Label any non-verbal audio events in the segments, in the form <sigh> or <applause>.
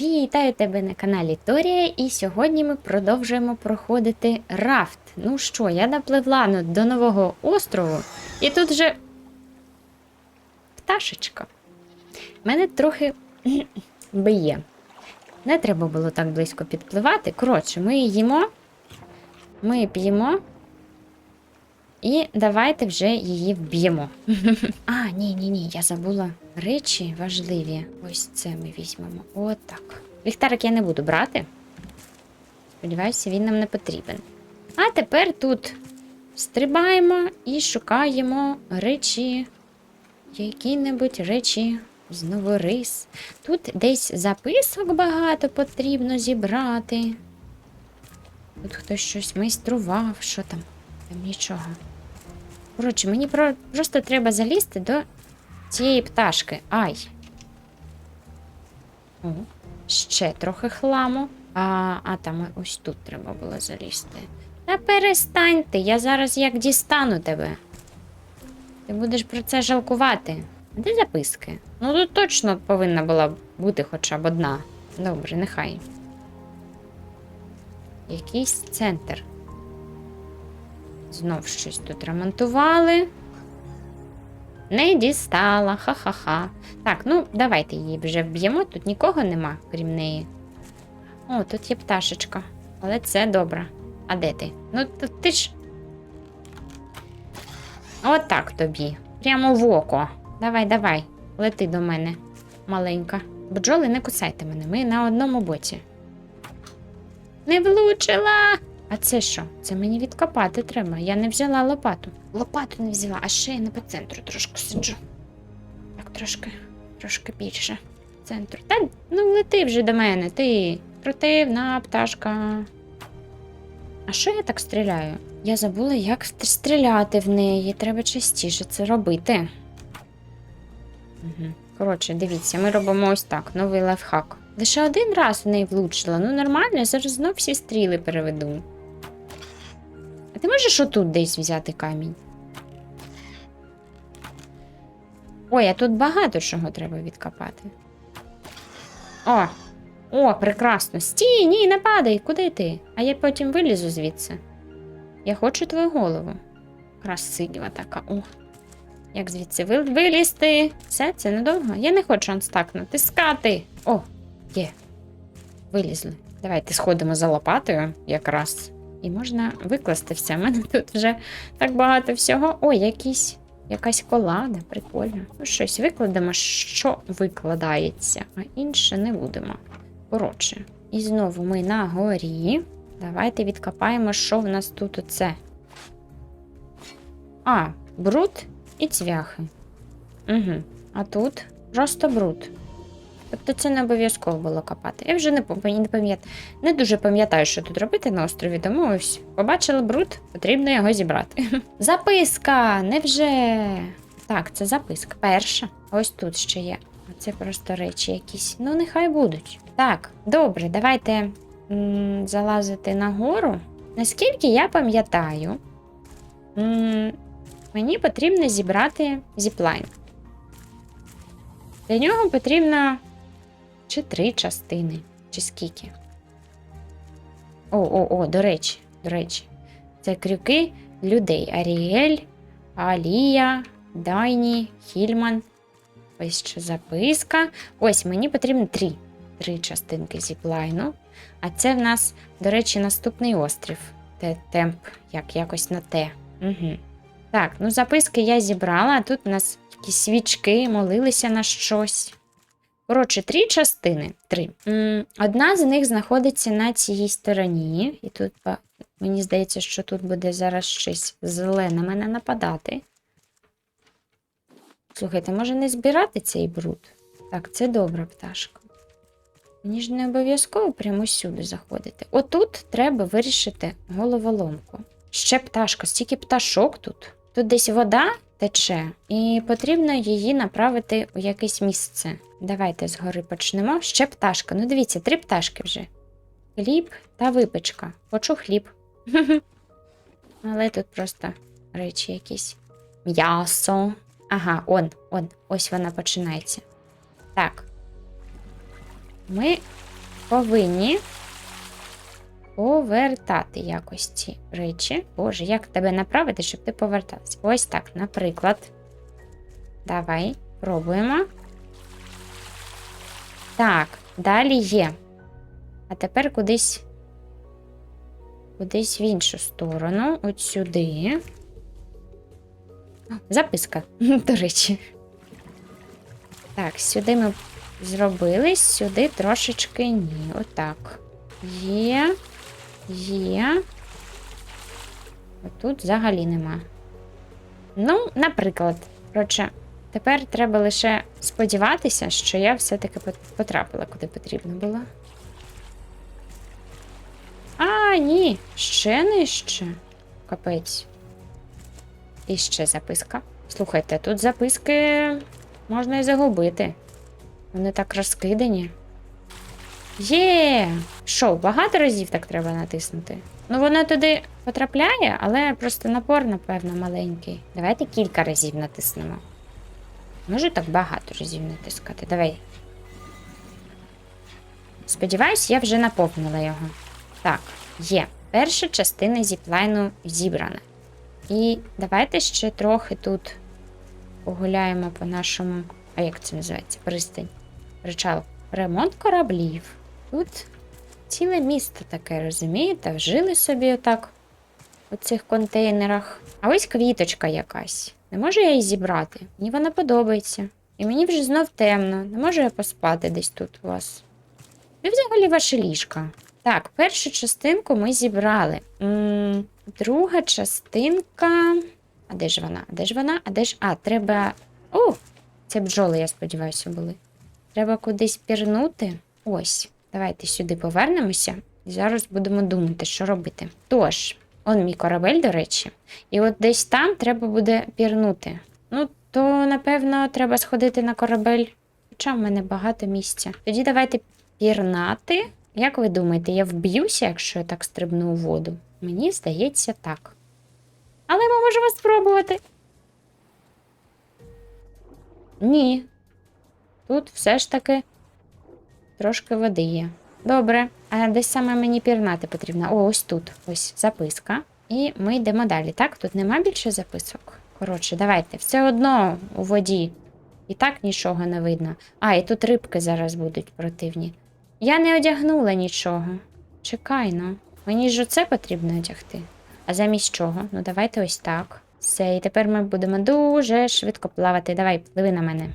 Вітаю тебе на каналі Торія, і сьогодні ми продовжуємо проходити рафт. Ну що, я напливла ну, до нового острову, і тут вже пташечка. Мене трохи <clears throat> биє. Не треба було так близько підпливати. Коротше, ми їмо, ми п'ємо. І давайте вже її вб'ємо. <laughs> А, ні, ні, ні, я забула речі важливі. Ось це ми візьмемо. Отак. Ліхтарик я не буду брати. Сподіваюся, він нам не потрібен. А тепер тут стрибаємо і шукаємо речі, які-небудь речі з новорис. Тут десь записок багато потрібно зібрати. Тут хтось щось майстрував, що там? Там нічого. Коротше, мені про... просто треба залізти до цієї пташки. Ай. О, ще трохи хламу. А, а там ось тут треба було залізти. Та перестань ти, я зараз як дістану тебе. Ти будеш про це жалкувати. Де записки? Ну тут точно повинна була бути хоча б одна. Добре, нехай. Якийсь центр. Знов щось тут ремонтували. Не дістала, ха-ха-ха. Так, ну давайте її вже вб'ємо. Тут нікого нема, крім неї. О, тут є пташечка. Але це добре. А де ти? Ну, ти ж. Отак тобі. Прямо в око. Давай, давай, лети до мене, маленька. Бджоли, не кусайте мене, ми на одному боці. Не влучила. А це що? Це мені відкопати треба. Я не взяла лопату. Лопату не взяла, а ще я не по центру трошки сиджу. Так, трошки, трошки більше. Центру. Та ну лети вже до мене, ти противна пташка. А що я так стріляю? Я забула, як стріляти в неї. Треба частіше це робити. Угу. Коротше, дивіться, ми робимо ось так: новий лайфхак. Лише один раз в неї влучила. Ну нормально, я зараз знов всі стріли переведу. Ти можеш отут десь взяти камінь? Ой, а тут багато чого треба відкопати. О! О, прекрасно. Стій, ні, не падай, куди ти? А я потім вилізу звідси. Я хочу твою голову. Красива така. О. Як звідси вилізти? Все, це недовго. Я не хочу анстак натискати. О, є. Вилізли. Давайте сходимо за лопатою якраз. І можна викласти все. У мене тут вже так багато всього. Ой, якісь, якась колада, прикольно. Ну, щось викладемо, що викладається, а інше не будемо. Коротше. І знову ми на горі. Давайте відкопаємо, що в нас тут оце. А, бруд і цвяхи. Угу. А тут просто бруд. Тобто це не обов'язково було копати. Я вже не пам'ятаю. Не дуже пам'ятаю, що тут робити на острові, тому ось побачила бруд, потрібно його зібрати. <laughs> Записка! Невже? Так, це записка. Перша. Ось тут ще є. Це просто речі якісь. Ну, нехай будуть. Так, добре, давайте м, залазити нагору. Наскільки я пам'ятаю, мені потрібно зібрати зіплайн. Для нього потрібно чи три частини, чи скільки. О, о, о, до речі, до речі, це крюки людей: Аріель, Алія, Дайні, Хільман. Ось ще записка. Ось мені потрібно три. Три частинки зіплайну. А це в нас, до речі, наступний острів. Те, темп, як якось на те. Угу. Так, ну записки я зібрала, а тут у нас якісь свічки, молилися на щось. Коротше, три частини. Три. Одна з них знаходиться на цій стороні. І тут мені здається, що тут буде зараз щось зелене мене нападати. Слухайте, може не збирати цей бруд? Так, це добра пташка. Мені ж не обов'язково прямо сюди заходити. Отут треба вирішити головоломку. Ще пташка, стільки пташок тут. Тут десь вода тече, і потрібно її направити у якесь місце. Давайте згори почнемо. Ще пташка. Ну, дивіться, три пташки вже. Хліб та випечка. Хочу хліб. <laughs> Але тут просто речі якісь. М'ясо. Ага, он, он, ось вона починається. Так. Ми повинні повертати якось ці речі. Боже, як тебе направити, щоб ти повертався? Ось так, наприклад. Давай, пробуємо. Так, далі є. А тепер кудись. Кудись в іншу сторону. От сюди. Записка, <laughs> до речі. Так, сюди ми зробили, сюди трошечки ні. Отак. Є. Є. Отут взагалі нема. Ну, наприклад, коротше, тепер треба лише сподіватися, що я все-таки потрапила куди потрібно було. А, ні, ще нижче. Капець. І ще записка. Слухайте, тут записки можна і загубити. Вони так розкидані. Є! Що, багато разів так треба натиснути? Ну, воно туди потрапляє, але просто напор, напевно, маленький. Давайте кілька разів натиснемо. Можу так багато разів натискати. Давай. Сподіваюсь, я вже наповнила його. Так, є. Перша частина зіплайну зібрана. І давайте ще трохи тут погуляємо по нашому. А як це називається? Пристань. Причал. Ремонт кораблів. Тут ціле місто таке, розумієте? Вжили собі отак у цих контейнерах. А ось квіточка якась. Не можу я її зібрати. Мені вона подобається. І мені вже знов темно. Не можу я поспати десь тут у вас. І взагалі ваше ліжка. Так, першу частинку ми зібрали. м друга частинка. А де ж вона? А де ж вона? А де ж. А, треба. О! Це бджоли, я сподіваюся, були. Треба кудись пірнути. Ось. Давайте сюди повернемося. І зараз будемо думати, що робити. Тож, он мій корабель, до речі. І от десь там треба буде пірнути. Ну, то, напевно, треба сходити на корабель. Хоча в мене багато місця. Тоді давайте пірнати. Як ви думаєте, я вб'юся, якщо я так стрибну у воду? Мені здається, так. Але ми можемо спробувати. Ні. Тут все ж таки трошки води є. Добре. А десь саме мені пірнати потрібно. О, ось тут. Ось записка. І ми йдемо далі. Так, тут нема більше записок. Коротше, давайте. Все одно у воді. І так нічого не видно. А, і тут рибки зараз будуть противні. Я не одягнула нічого. Чекай, ну. Мені ж оце потрібно одягти. А замість чого? Ну, давайте ось так. Все, і тепер ми будемо дуже швидко плавати. Давай, пливи на мене.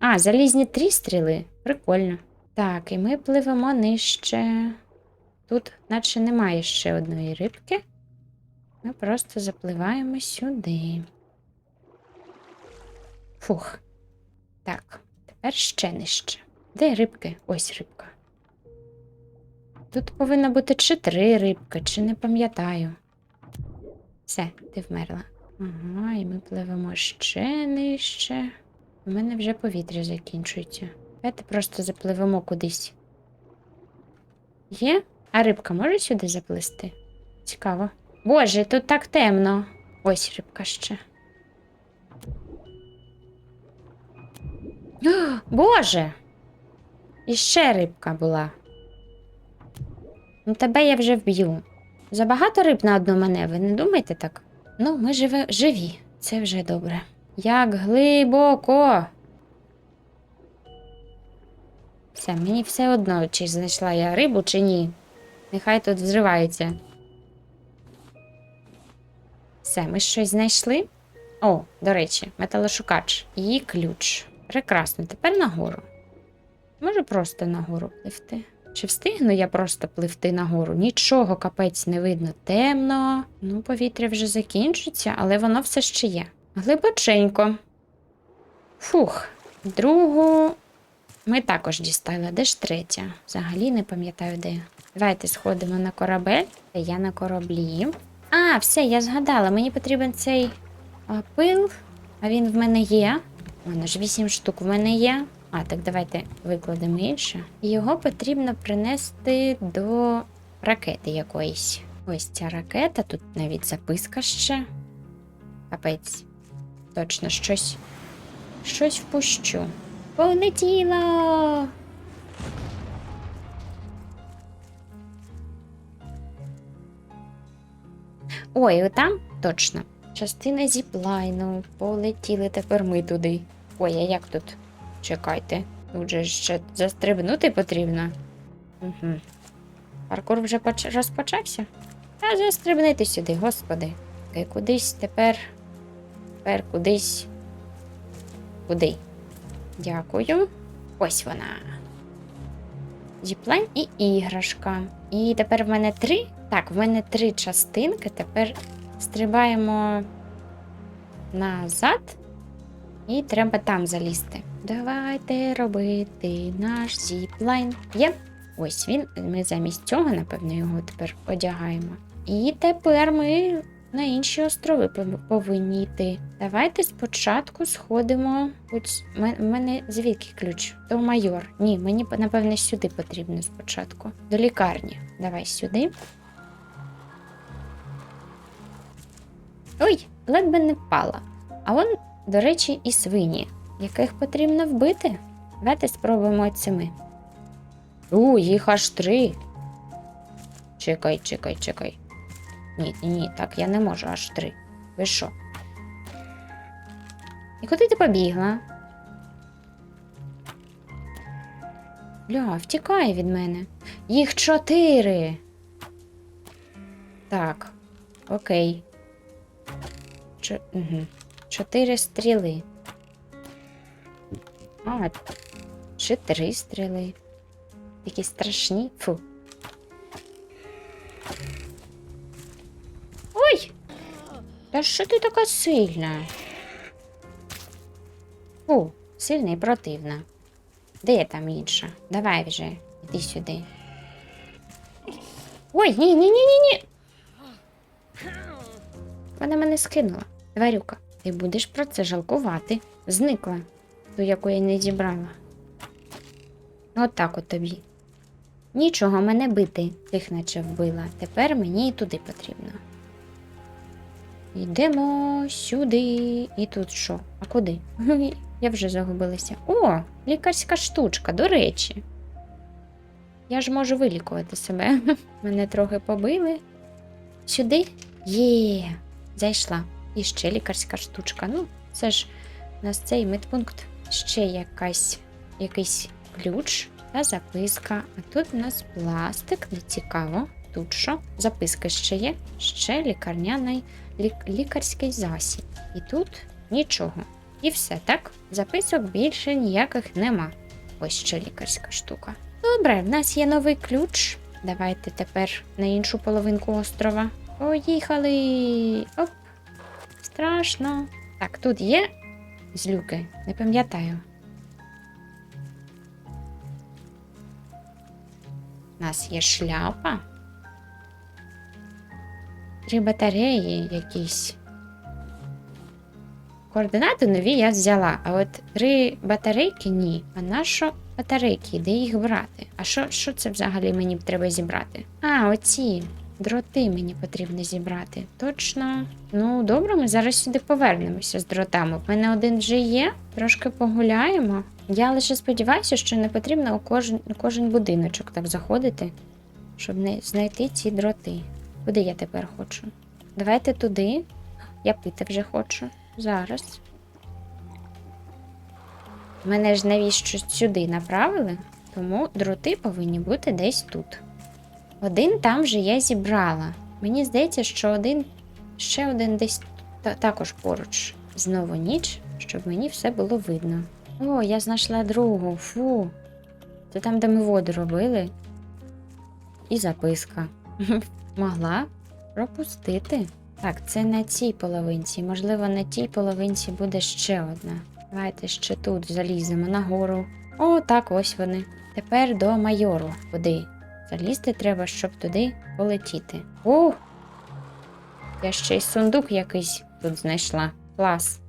А, залізні три стріли. Прикольно. Так, і ми пливемо нижче. Тут, наче немає ще одної рибки. Ми просто запливаємо сюди. Фух. Так, тепер ще нижче. Де рибки? Ось рибка. Тут повинно бути чи три рибки, чи не пам'ятаю. Все, ти вмерла. Ага, і ми пливемо ще нижче. У мене вже повітря закінчується. Давайте просто запливемо кудись. Є? А рибка може сюди заплисти? Цікаво. Боже, тут так темно. Ось рибка ще. О, Боже! І ще рибка була. Ну, тебе я вже вб'ю. Забагато риб на одну мене, ви не думайте так? Ну, ми живе... живі, це вже добре. Як глибоко. Все, мені все одно, чи знайшла я рибу, чи ні. Нехай тут взривається. Все, ми щось знайшли. О, до речі, металошукач і ключ. Прекрасно, тепер нагору. Може просто нагору пливти. Чи встигну я просто пливти нагору? Нічого капець не видно. Темно. Ну, повітря вже закінчиться, але воно все ще є. Глибоченько. Фух. Другу ми також дістали. Де ж третя? Взагалі не пам'ятаю, де. Давайте сходимо на корабель. Я на кораблі. А, все, я згадала. Мені потрібен цей а, пил, а він в мене є. У мене ж вісім штук в мене є. А, так давайте викладемо інше. Його потрібно принести до ракети якоїсь. Ось ця ракета, тут навіть записка ще. Капець. Точно щось. Щось впущу. Полетіло! Ой, отам точно. Частина зіплайну. Полетіли тепер ми туди. Ой, а як тут? Чекайте. Тут же ще застрибнути потрібно. Угу. Паркур вже поч... розпочався? Та застрибнити сюди, господи. Кудись тепер. Тепер кудись. Куди? Дякую. Ось вона. Зіплайн і іграшка. І тепер в мене три. Так, в мене три частинки. Тепер стрибаємо назад. І треба там залізти. Давайте робити наш зіплайн. Є. Ось він. Ми замість цього, напевно, його тепер одягаємо. І тепер ми на інші острови повинні йти. Давайте спочатку сходимо. В мене звідки ключ? То майор. Ні, мені напевне сюди потрібно спочатку. До лікарні. Давай сюди. Ой, ледь би не впала. А вон, до речі, і свині, яких потрібно вбити. Давайте спробуємо цими. У, їх аж три. Чекай, чекай, чекай. Ні, ні, ні, так я не можу аж три. Ви що? І куди ти побігла? Бля, втікає від мене. Їх чотири. Так, окей. Чо... Угу. Чотири стріли. А, чи три стріли. Такі страшні. Фу. Та що ти така сильна? Фу, сильна і противна. Де там інша? Давай вже, іди сюди. Ой, ні, ні, ні, ні, ні. Вона мене скинула. Тварюка, ти будеш про це жалкувати. Зникла, ту, яку я не зібрала. От так от тобі. Нічого мене бити, тих наче вбила. Тепер мені і туди потрібно. Йдемо сюди. І тут що? А куди? <laughs> Я вже загубилася. О, лікарська штучка, до речі. Я ж можу вилікувати себе. <laughs> Мене трохи побили. Сюди? Є, зайшла. І ще лікарська штучка. Ну, це ж у нас цей медпункт. Ще якась, якийсь ключ та записка. А тут у нас пластик, не цікаво. Тут що? Записка ще є, ще лікарняний лік... лікарський засіб. І тут нічого. І все, так? Записок більше ніяких нема. Ось ще лікарська штука. Добре, в нас є новий ключ. Давайте тепер на іншу половинку острова. Поїхали! Оп! Страшно. Так, тут є злюки, не пам'ятаю. У нас є шляпа. Три батареї якісь. Координати нові я взяла, а от три батарейки ні. А на що батарейки? Де їх брати? А що, що це взагалі мені треба зібрати? А, оці дроти мені потрібно зібрати. Точно. Ну, добре, ми зараз сюди повернемося з дротами. У мене один вже є. Трошки погуляємо. Я лише сподіваюся, що не потрібно у кожен, у кожен будиночок так заходити, щоб не знайти ці дроти. Куди я тепер хочу? Давайте туди. Я пити вже хочу. Зараз. Мене ж навіщо сюди направили, тому дроти повинні бути десь тут. Один там вже я зібрала. Мені здається, що один ще один десь та- також поруч. Знову ніч, щоб мені все було видно. О, я знайшла другу. Фу. Це там, де ми воду робили. І записка. Могла пропустити. Так, це на цій половинці. Можливо, на тій половинці буде ще одна. Давайте ще тут заліземо нагору. О, так, ось вони. Тепер до майору. Куди? Залізти треба, щоб туди полетіти. О! Я ще й сундук якийсь тут знайшла. Клас.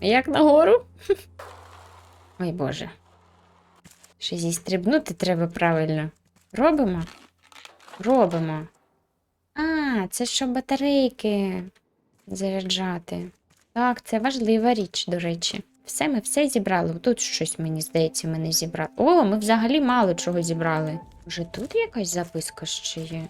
Як нагору? <laughs> Ой Боже. Ще зістрибнути треба правильно. Робимо? Робимо. Це щоб батарейки заряджати. Так, це важлива річ, до речі. Все, ми все зібрали. Тут щось, мені здається, ми не зібрали. О, ми взагалі мало чого зібрали. Може, тут якась записка ще є?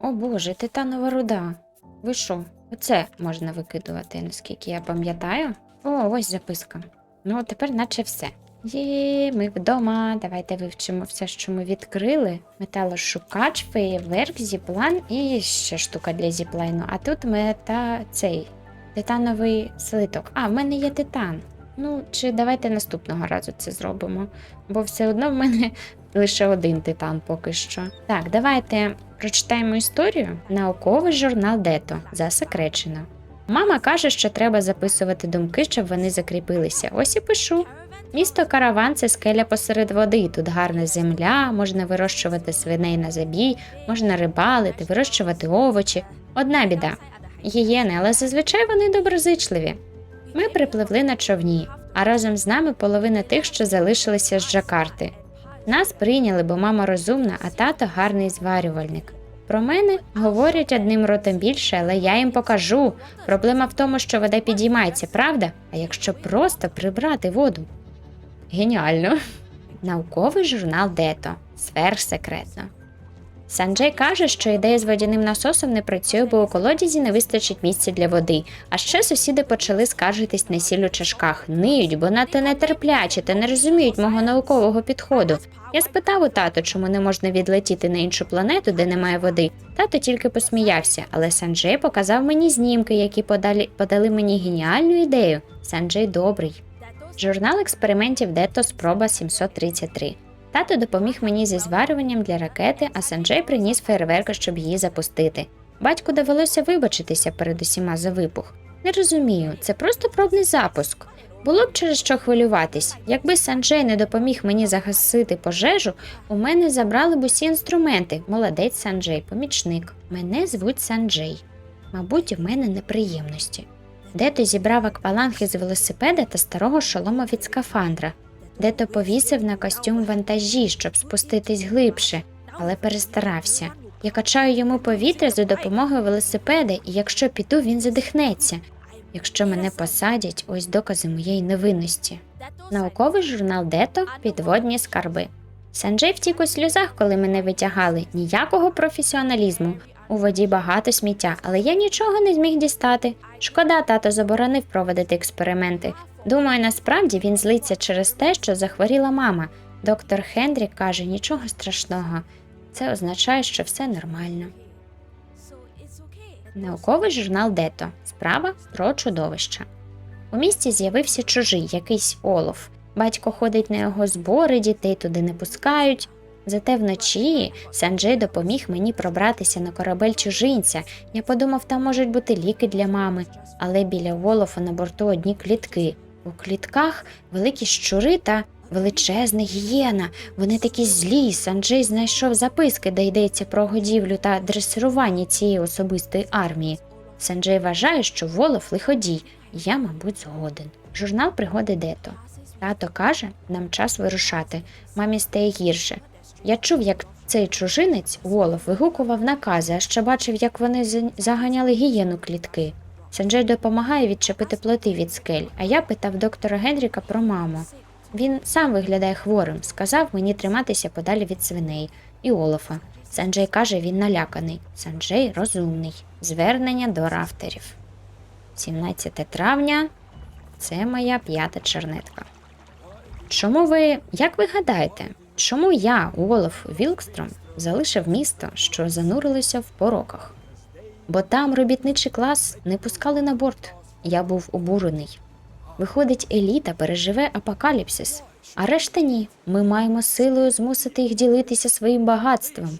О Боже, титанова руда. Ви що? Оце можна викидувати, наскільки я пам'ятаю. О, ось записка. Ну, тепер наче все. Є, ми вдома. Давайте вивчимо все, що ми відкрили. Металошукач, феєверк, зіплан і ще штука для зіплайну. А тут мета цей титановий слиток. А, в мене є титан. Ну, чи давайте наступного разу це зробимо, бо все одно в мене <laughs> лише один титан поки що. Так, давайте прочитаємо історію. Науковий журнал Дето засекречено. Мама каже, що треба записувати думки, щоб вони закріпилися. Ось і пишу. Місто Караван це скеля посеред води. Тут гарна земля, можна вирощувати свиней на забій, можна рибалити, вирощувати овочі. Одна біда гієни, але зазвичай вони доброзичливі. Ми припливли на човні, а разом з нами половина тих, що залишилися з Джакарти. Нас прийняли, бо мама розумна, а тато гарний зварювальник. Про мене говорять одним ротом більше, але я їм покажу. Проблема в тому, що вода підіймається, правда? А якщо просто прибрати воду? Геніально. Науковий журнал Дето. Сверхсекретно. Санджей каже, що ідея з водяним насосом не працює, бо у колодязі не вистачить місця для води. А ще сусіди почали скаржитись на сіль у чашках, ниють, бо надто нетерплячі та не розуміють мого наукового підходу. Я спитав у тато, чому не можна відлетіти на іншу планету, де немає води. Тато тільки посміявся, але Санджей показав мені знімки, які подали, подали мені геніальну ідею. Санджей добрий. Журнал експериментів Дето спроба 733. Тато допоміг мені зі зварюванням для ракети, а Санджей приніс фейерверки, щоб її запустити. Батьку довелося вибачитися перед усіма за вибух. Не розумію, це просто пробний запуск. Було б через що хвилюватись. Якби Санджей не допоміг мені загасити пожежу, у мене забрали б усі інструменти. Молодець Санджей, помічник. Мене звуть Санджей. Мабуть, у мене неприємності. Дето зібрав акваланги з велосипеда та старого шолома від скафандра. Дето повісив на костюм вантажі, щоб спуститись глибше, але перестарався. Я качаю йому повітря за допомогою велосипеда, і якщо піду, він задихнеться. Якщо мене посадять, ось докази моєї невинності. Науковий журнал Дето Підводні скарби. Санджей втік у сльозах, коли мене витягали. Ніякого професіоналізму. У воді багато сміття, але я нічого не зміг дістати. Шкода, тато заборонив проводити експерименти. Думаю, насправді він злиться через те, що захворіла мама. Доктор Хендрік каже, нічого страшного. Це означає, що все нормально. Науковий журнал Дето. Справа про чудовища. У місті з'явився чужий, якийсь олов. Батько ходить на його збори, дітей туди не пускають. Зате вночі Санджей допоміг мені пробратися на корабель чужинця. Я подумав, там можуть бути ліки для мами, але біля Волофа на борту одні клітки. У клітках великі щури та величезна гієна. Вони такі злі. Санджей знайшов записки, де йдеться про годівлю та дресирування цієї особистої армії. Санджей вважає, що Волов лиходій, я, мабуть, згоден. Журнал пригоди Дето. Тато каже, нам час вирушати. Мамі стає гірше. Я чув, як цей чужинець Волов вигукував накази, а ще бачив, як вони заганяли гієну клітки. Санджей допомагає відчепити плоти від скель, а я питав доктора Генріка про маму. Він сам виглядає хворим, сказав мені триматися подалі від свиней і Олафа. Санджей каже, він наляканий. Санджей розумний. Звернення до рафтерів. 17 травня це моя п'ята чернетка. Чому ви, як ви гадаєте, чому я, Уолоф Вілкстром, залишив місто, що занурилося в пороках? Бо там робітничий клас не пускали на борт. Я був обурений. Виходить, еліта переживе апокаліпсис, а решта ні. Ми маємо силою змусити їх ділитися своїм багатством.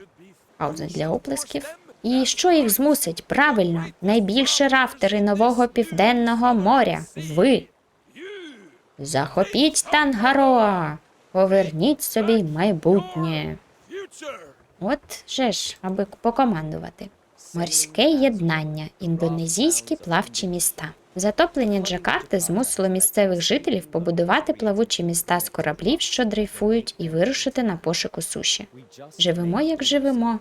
Пауза для оплесків. І що їх змусить? Правильно, найбільше рафтери нового південного моря. Ви. Захопіть Тангароа, поверніть собі майбутнє. От же ж, аби покомандувати. Морське єднання, індонезійські плавчі міста. Затоплення Джакарти змусило місцевих жителів побудувати плавучі міста з кораблів, що дрейфують, і вирушити на пошуку суші. Живемо, як живемо.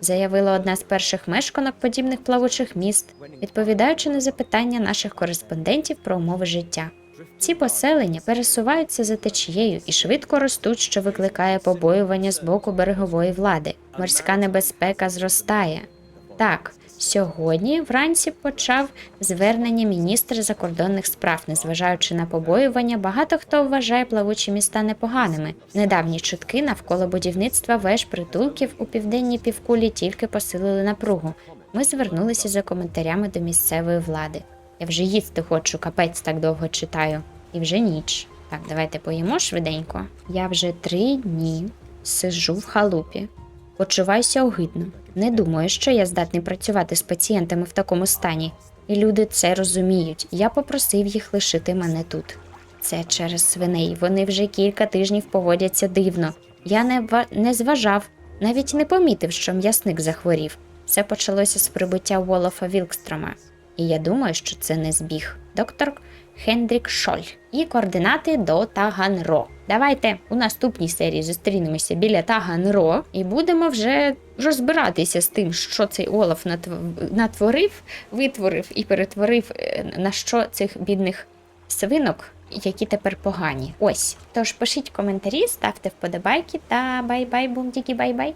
заявила одна з перших мешканок подібних плавучих міст, відповідаючи на запитання наших кореспондентів про умови життя. Ці поселення пересуваються за течією і швидко ростуть, що викликає побоювання з боку берегової влади. Морська небезпека зростає. Так, сьогодні вранці почав звернення міністр закордонних справ, незважаючи на побоювання, багато хто вважає плавучі міста непоганими. Недавні чутки навколо будівництва веж притулків у південній півкулі тільки посилили напругу. Ми звернулися за коментарями до місцевої влади. Я вже їсти хочу, капець так довго читаю. І вже ніч. Так, давайте поїмо швиденько. Я вже три дні сижу в халупі. Почуваюся огидно. Не думаю, що я здатний працювати з пацієнтами в такому стані. І люди це розуміють. Я попросив їх лишити мене тут. Це через свиней. Вони вже кілька тижнів поводяться дивно. Я не, не зважав, навіть не помітив, що м'ясник захворів. Все почалося з прибуття Волофа Вілкстрома. І я думаю, що це не збіг. Доктор Хендрік Шоль. І координати до Таганро. Давайте у наступній серії зустрінемося біля Таганро і будемо вже розбиратися з тим, що цей Олаф натворив, витворив і перетворив е, на що цих бідних свинок, які тепер погані. Ось. Тож пишіть коментарі, ставте вподобайки та бай-бай, бумдіки, бай-бай.